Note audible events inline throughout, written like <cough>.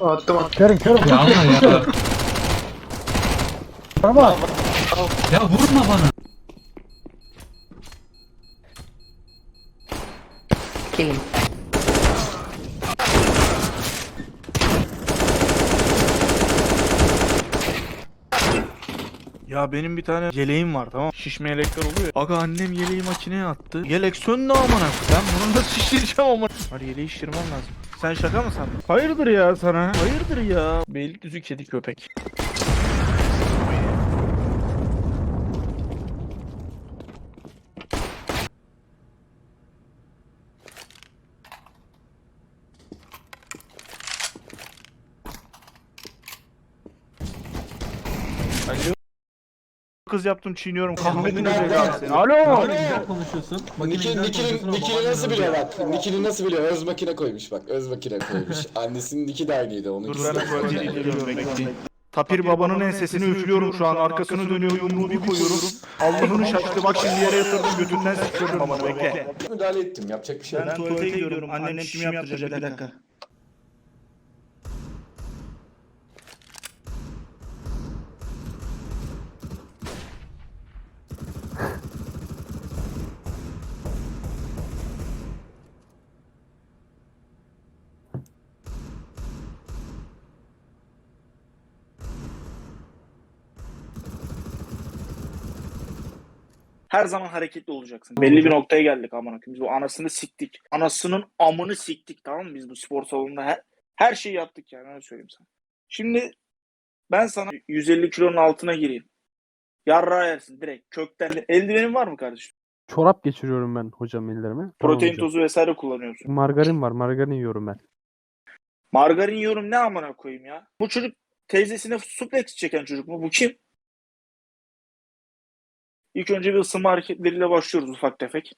Attım attım. Kerim kerim. Ya ama ya. Tamam. Ya vurma bana. Killing. Ya benim bir tane yeleğim var tamam? Şişme yelekler oluyor. Aga annem yeleği makineye attı. Yelek söndü amına. Ben bunu nasıl şişireceğim amına? Hadi yeleği şişirmem lazım. Sen şaka mı sandın? Hayırdır ya sana? Hayırdır ya? Beylikdüzü kedi köpek. Kız yaptım çiğniyorum. Kahvedin seni. Alo. Güzel konuşuyorsun. Makine Nikil, güzel Nikil'in, konuşuyorsun ama Nikil'i baban nasıl biliyor bak? Nikil'i nasıl biliyor? Öz makine koymuş bak. Öz makine koymuş. <laughs> Annesinin Niki de aynıydı. Onun Dur ikisi de- ben böyle geliyorum bekleyin. Tapir babanın ensesini üflüyorum şu an. Arkasını dönüyor yumruğu bir koyuyorum. Allah'ını şaştı bak şimdi yere yatırdım götünden sıçıyorum babanı bekle. Müdahale ettim. Yapacak bir şey yok. Ben tuvalete gidiyorum. Annem çişimi yaptıracak bir dakika. Her zaman hareketli olacaksın. Belli bir noktaya geldik koyayım. Biz bu anasını siktik. Anasının amını siktik tamam mı? Biz bu spor salonunda her, her şeyi yaptık yani öyle söyleyeyim sana. Şimdi ben sana 150 kilonun altına gireyim. Yarrağı yersin direkt kökten. Eldivenin var mı kardeşim? çorap geçiriyorum ben hocam ellerime. Tamam Protein hocam. tozu vesaire kullanıyorsun. Margarin var. Margarin yiyorum ben. Margarin yiyorum ne amına koyayım ya? Bu çocuk teyzesine suplex çeken çocuk mu? Bu kim? İlk önce bir ısınma hareketleriyle başlıyoruz ufak tefek.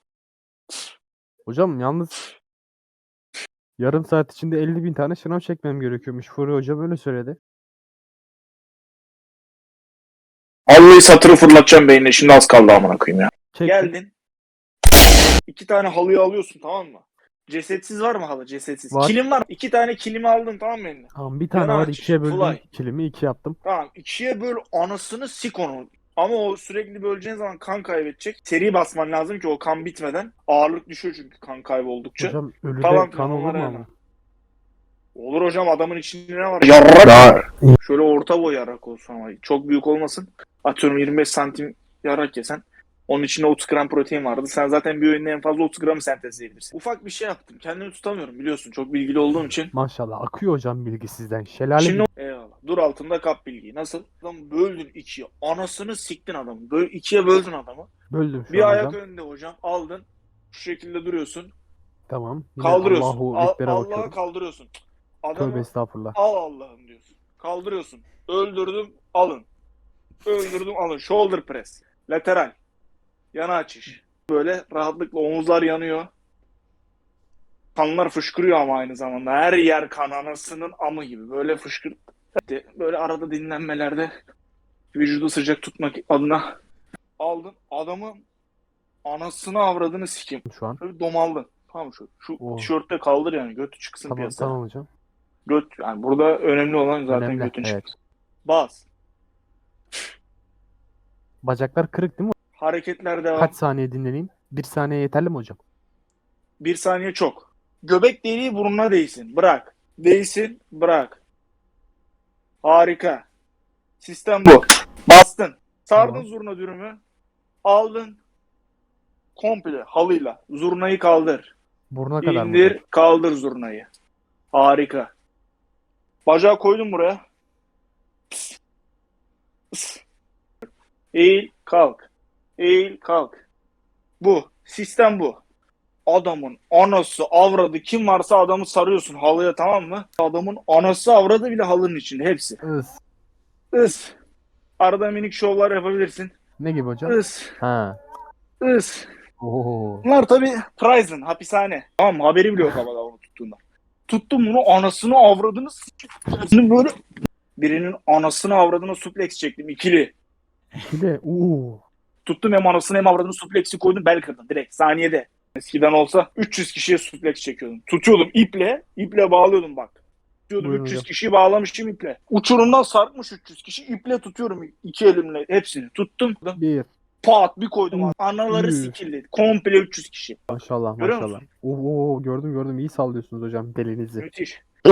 Hocam yalnız yarım saat içinde 50 bin tane şınav çekmem gerekiyormuş. Furi hocam öyle söyledi. Vallahi satırı fırlatacağım beynine şimdi az kaldı amına koyayım ya. Çektim. Geldin. İki tane halıyı alıyorsun tamam mı? Cesetsiz var mı halı? Cesetsiz. Var. Kilim var. İki tane kilimi aldın tamam mı eline? Tamam bir tane var aç, ikiye böldüm fly. kilimi iki yaptım. Tamam ikiye böl anasını sik onu. Ama o sürekli böleceğin zaman kan kaybedecek. Seri basman lazım ki o kan bitmeden. Ağırlık düşüyor çünkü kan kayboldukça. Hocam ölüde Tamam, kan olur mu ama? Olur hocam adamın içinde ne var? Yarrak. Şöyle orta boy yarrak olsun ama çok büyük olmasın. Atıyorum 25 santim yarrak yesen. Onun içinde 30 gram protein vardı. Sen zaten bir öğünde en fazla 30 gramı sentezleyebilirsin. Ufak bir şey yaptım. Kendimi tutamıyorum biliyorsun. Çok bilgili olduğum için. Maşallah akıyor hocam bilgi sizden. Şelale Şimdi. Dur altında kap bilgiyi. Nasıl? Adam böldün ikiye. Anasını siktin adamı. Böyle ikiye böldün adamı. böldüm şu Bir an ayak hocam. önünde hocam. Aldın. Şu şekilde duruyorsun. Tamam. Yine Kaldırıyorsun. Allahu Al- Ekber'e Allah'a bakıyorum. kaldırıyorsun. Adamı Tövbe estağfurullah. al Allah'ım diyorsun. Kaldırıyorsun. Öldürdüm alın. Öldürdüm alın. Shoulder press. Lateral. Yana açış. Böyle rahatlıkla omuzlar yanıyor. Kanlar fışkırıyor ama aynı zamanda. Her yer kan anasının amı gibi. Böyle fışkır. Böyle arada dinlenmelerde vücudu sıcak tutmak adına aldın. Adamın anasını avradını sikeyim. Şu an. Böyle domaldın. Tamam şu. Şu Oh. tişörtte kaldır yani. Götü çıksın Tamam piyasaya. tamam hocam. Göt yani burada önemli olan zaten Önemli, götün evet. çıkması. Bas. Bacaklar kırık değil mi? Hareketler devam. Kaç saniye dinleneyim? Bir saniye yeterli mi hocam? Bir saniye çok. Göbek deliği burnuna değsin. Bırak. Değsin. Bırak. Harika. Sistem bu. Bastın. Sardın Tamam. zurna dürümü. Aldın. Komple halıyla. Zurnayı kaldır. Buruna kadar mı? İndir. hocam? Kaldır zurnayı. Harika. Bacağı koydum buraya. Pıs. Pıs. Eğil kalk. Eğil kalk. Bu. Sistem bu. Adamın anası avradı kim varsa adamı sarıyorsun halıya tamam mı? Adamın anası avradı bile halının içinde hepsi. Is. Is. Arada minik şovlar yapabilirsin. Ne gibi hocam? Is. Ha. Is. Oo. Bunlar tabii prison, hapishane. Tamam mı? Haberi bile yok havada onu tuttuğunda. Tuttum bunu anasını avradını s**tim böyle birinin anasını avradını suplex çektim ikili. De uuu. Tuttum hem anasını hem avradını suplex'i koydum bel kırdım direkt saniyede. Eskiden olsa 300 kişiye suplex çekiyordum. Tutuyordum iple, iple bağlıyordum bak. Tutuyordum Buyurun 300 hocam. kişiyi bağlamışım iple. Uçurumdan sarkmış 300 kişi. iple tutuyorum iki elimle hepsini. Tuttum. Bir. Pat bir koydum. Anaları Üh. sikildi. Komple 300 kişi. Maşallah Görüyor maşallah. Oo, oo, gördüm gördüm iyi sallıyorsunuz hocam belinizi. Müthiş. <laughs>